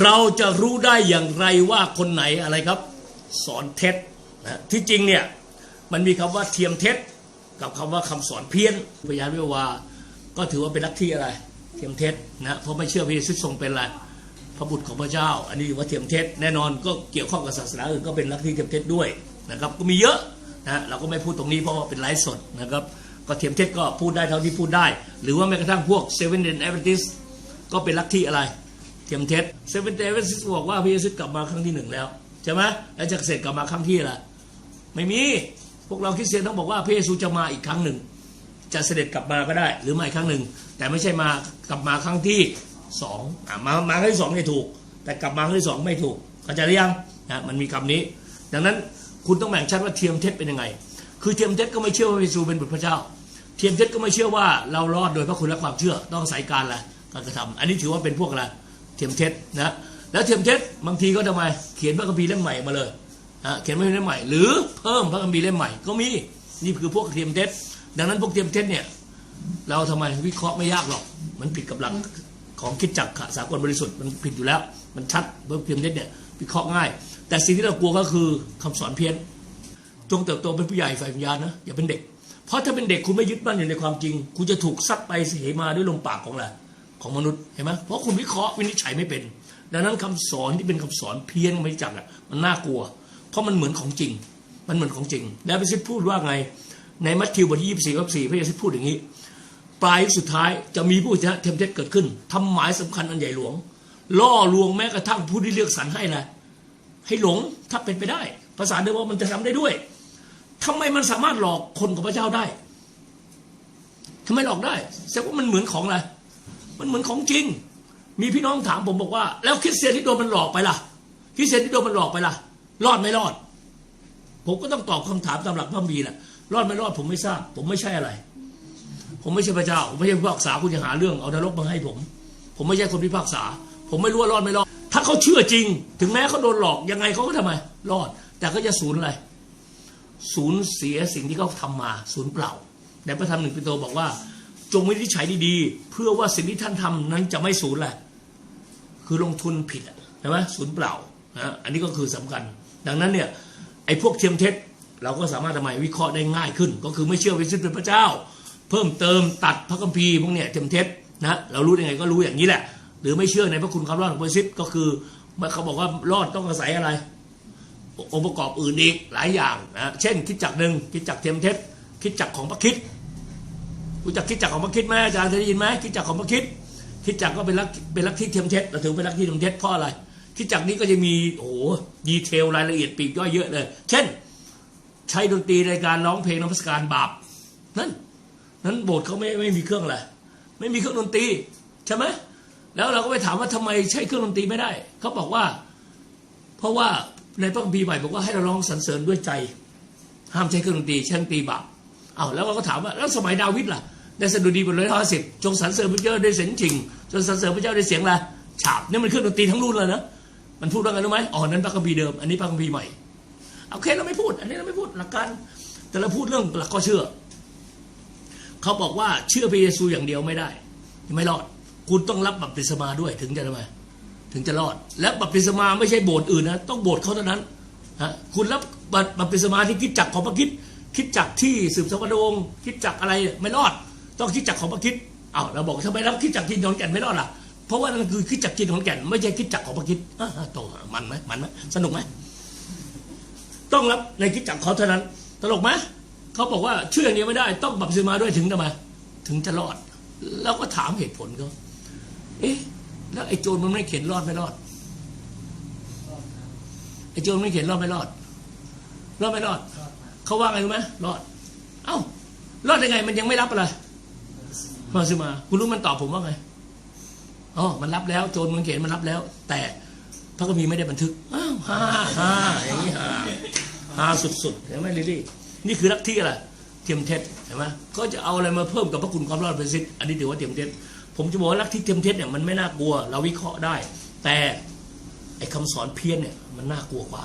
เราจะรู้ได้อย่างไรว่าคนไหนอะไรครับ สอนเท็จนะที่จริงเนี่ยมันมีคำว่าเทียมเท็จ กับคำว่าคำสอนเพี้ยนพยานวิวา ก็ถือว่าเป็นลัทธิอะไร เทียมเท็จนะเพราะไม่เชื่อพระเยซูทรงเป็นอะไรพระบุตรของพระเจ้า อันนี้ว่าเทียมเท็จแน่นอนก็เกี่ยวข้องกับศาสนาอื่นก็เป็นลัทธิเทียมเท็จด้วยนะครับก็มีเยอะนะเราก็ไม่พูดตรงนี้เพราะว่าเป็นไลฟ์สดนะครับก็เทียมเท็จก็พูดได้เท่าที่พูดได้ หรือว่าแม้กระทั่งพวกเซเว่นเดนแอเวนติสก็เป็นลัทธิอะไร ทียมเท็จเซเว่นเดเวนติสบอกว่าพระเยซูกลับมาครั้งที่หนึ่งแล้วใช่ไหมแล้วจะเสร็จกลับมาครั้งที่อะไม่มีพวกเราคริสเตียนต้องบอกว่าพระเยซูจะมาอีกครั้งหนึ่ง จะเสด็จกลับมาก็ได้ หรือมาอีกครั้งหนึ่ง แต่ไม่ใช่มากลับมาครั้งที่สองอมามาครั้งที่สองเนี่ยถูก แต่กลับมาครั้งที่สองไม่ถูกเข้าใจหรือยังนะมันมีคำนี้ ดังนั้นคุณต้องแบ่งชัดว่าเทียมเท็จเป็นยังไง คือเทียมเท็จก็ไม่เชื่อว่าพระเยซูเป็นบุตรพระเจ้า เทียมเท็จก็ไม่เชื่อว่าเรารอดโดยพระคุณและความเชื่อต้องอาศัยการอะการกระทำอันนี้ถือว่าเป็นพวกอะไร เทียมเท็จนะแล้วเทียมเท็จบางทีก็ทำไมเขียนพระคัมภีร์เล่มใหม่มาเลยนะเขียนพระคัมภีร์เล่มใหม่ หรือเพิ่มพระคัมภีร์เล่มใหม่ก็มีนี่คือพวกเทียมเท็จดังนั้นพวกเทียมเท็จเนี่ยเราทำไมวิเคราะห์ไม่ยากหรอกมันผิดกับหลักของคิดจักรสากลบริสุทธิ์มันผิดอยู่แล้ว มันชัดเพิ่มเพียงเน็ตเนี่ยวิเคราะห์ง่าย แต่สิ่งที่เรากลัวก็คือคำสอนเพี้ยนจงเติบโตเป็นผู้ใหญ่ฝ่ายวิญญาณนะอย่าเป็นเด็ก เพราะถ้าเป็นเด็กคุณไม่ยึดมั่นอยู่ในความจริง คุณจะถูกซัดไปเสมาด้วยลมปากของอะไร ของมนุษย์เห็นไหมเพราะคุณวิเคราะห์วินิจฉัยไม่เป็น ดังนั้นคำสอนที่เป็นคำสอนเพี้ยนไม่จักอะมันน่ากลัว เพราะมันเหมือนของจริง มันเหมือนของจริง แล้วพระเยซูพูดว่าไง ในมัทธิวบทที่ยี่สิบสี่ข้อสี่พระเยซูพูดอย่างนี้ ปลายสุดท้ายจะมีผู้ชนะเทมเทสเกิดขึ้นทำหมายสำคัญอันใหญ่หลวง ล่อลวงแม้กระทั่งผู้ที่เลือกสรรให้นะให้หลงถ้าเป็นไปได้ ภาษาเดิมว่ามันจะทำได้ด้วยทำไมมันสามารถหลอกคนกับพระเจ้าได้ทำไมหลอกได้แสดงว่ามันเหมือนของอะไร มันเหมือนของจริง มีพี่น้องถามผมบอกว่า แล้วคริสเตียนที่โดนมันหลอกไปล่ะคริสเตียนที่โดนมันหลอกไปล่ะ รอดไม่รอด ผมก็ต้องตอบคำถามตามหลักพระคัมภีแหละรอดไม่รอดผมไม่ทราบ ผมไม่ใช่อะไร ผมไม่ใช่พระเจ้าผมไม่ใช่ผู้พิพากษาคุณจะหาเรื่องเอานรกมาให้ผม ผมไม่ใช่คนพิพากษา ผมไม่รู้ว่ารอดไม่รอด ถ้าเขาเชื่อจริง ถึงแม้เขาโดนหลอกยังไงเขาก็ทำไม รอด แต่ก็จะสูญอะไรสูญเสียสิ่งที่เขาทำมา สูญเปล่าในพระธรรมหนึ่งปิโตบอกว่า จงวินิจฉัยดีๆ เพื่อว่าสิ่งที่ท่านทำนั้นจะไม่สูญแหละ คือลงทุนผิดใช่ไหมสูญเปล่านะอันนี้ก็คือสำคัญ ดังนั้นเนี่ยไอ้พวกเทียมเท็จ เราก็สามารถทำไมวิเคราะห์ได้ง่ายขึ้น ก็คือไม่เชื่อวิสุทธิเป็นพระเจ้า เพิ่มเติมตัดพระคัมภีร์พวกเนี่ยเทียมเท็จนะเรารู้ยังไงก็รู้อย่างนี้แหละ หรือไม่เชื่อในพระคุณความรอดของพระซิดก็คือเขาบอกว่ารอดต้องอาศัยอะไร องค์ประกอบอื่นอีกหลายอย่างนะเช่นคิดจักหนึ่งคิดจักเทียมเท็จคิดจักของพระคิด รู้จักคิดจักของพระคิดไหมอาจารย์เคยได้ยินไหมคิดจักของพระคิดคิดจักก็เป็นลักเป็นลักที่เทียมเท็จเราถือเป็นลักที่เทียมเท็จเพราะอะไร คิดจักนี้ก็จะมีโอ้โหดีเทลรายละเอียดปีกย่อยเยอะเลย เช่น ใช้ดนตรีในการร้องเพลงนมัสการบาปนั่นนั้นโบสถ์เขาไม่ไม่มีเครื่องอะไรไม่มีเครื่องดนตรีใช่ไหมแล้วเราก็ไปถามว่าทำไมใช้เครื่องดนตรีไม่ได้เขาบอกว่า เพราะว่าในพระคัมภีร์ใหม่บอกว่าให้เราร้องสรรเสริญด้วยใจ ห้ามใช้เครื่องดนตรีใช้ดนตรีบาปเอาแล้วเราก็ถามว่าแล้วสมัยดาวิดล่ะ ในสดุดีบทร้อยห้าสิบจงสรรเสริญพระเจ้าด้วยเสียงจริง จงสรรเสริญพระเจ้าด้วยเสียงอะฉาบนี่มันเครื่องดนตรีทั้งรุ่นเลยนะมันพูดว่าไงรู้ไหมอ๋อนั้นพระคัมภีร์เดิมอันนี้พระคัมภีร์ใหม่โอเคเราไม่พูด อันนี้เราไม่พูดหลักการแต่เราพูดเรื่องหลักก็เชื่อ เขาบอกว่าเชื่อพระเยซูอย่างเดียวไม่ได้ ไม่รอด คุณต้องรับบัพติศมาด้วยถึงจะทำไมถึงจะรอด และบัพติศมาไม่ใช่โบสถ์อื่นนะต้องโบสถ์เขาเท่านั้นฮะคุณรับบัพติศมาที่คิดจักของพระคิดคิดจักที่สืบสวรรค์คิดจักอะไรไม่รอด ต้องคิดจักของพระคิดอ้าวเราบอกทำไมรับคิดจักที่นอนแก่นไม่รอดล่ะเพราะว่านั่นคือคิดจักที่นอนแก่น ไม่ใช่คิดจักของพระคิดอ่าโตมันไหมมันไหมสนุกไหมต้องรับในคิดจักเขาเท่านั้น ตลกไหมเขาบอกว่าเชื่ออย่างเดียวไม่ได้ ต้องบัพติศมาด้วยถึงทำไมถึงจะรอดแล้วก็ถามเหตุผลเขาเอ๊ะแล้วไอ้โจรมันไม่เขียนรอดไม่รอดไอ้โจรไม่เขียนรอดไม่รอดรอดไม่รอดเขาว่าไงรู้ไหมรอด เอ้ารอดยังไงมันยังไม่รับอะไร มาซื้อมา คุณรู้มันตอบผมว่าไงอ๋อมันรับแล้วโจรมันเขียนมันรับแล้ว แต่พระคัมภีร์ไม่ได้บันทึกอ้าวฮ่าฮ่าอย่างนี้ฮ่าฮ่าสุดๆเห็นไหมลิลี่นี่คือลักทธิอะไรเทียมเท็จเห็นไหมก็จะเอาอะไรมาเพิ่มกับพระคุณความรอดเป็นสิทธิ์อันนี้ถือว่าเทียมเท็จผมจะบอกว่าลักทธิเทียมเท็จเนี่ยมันไม่น่ากลัว เราวิเคราะห์ได้ แต่ไอ้คำสอนเพี้ยนเนี่ยมันน่ากลัวกว่า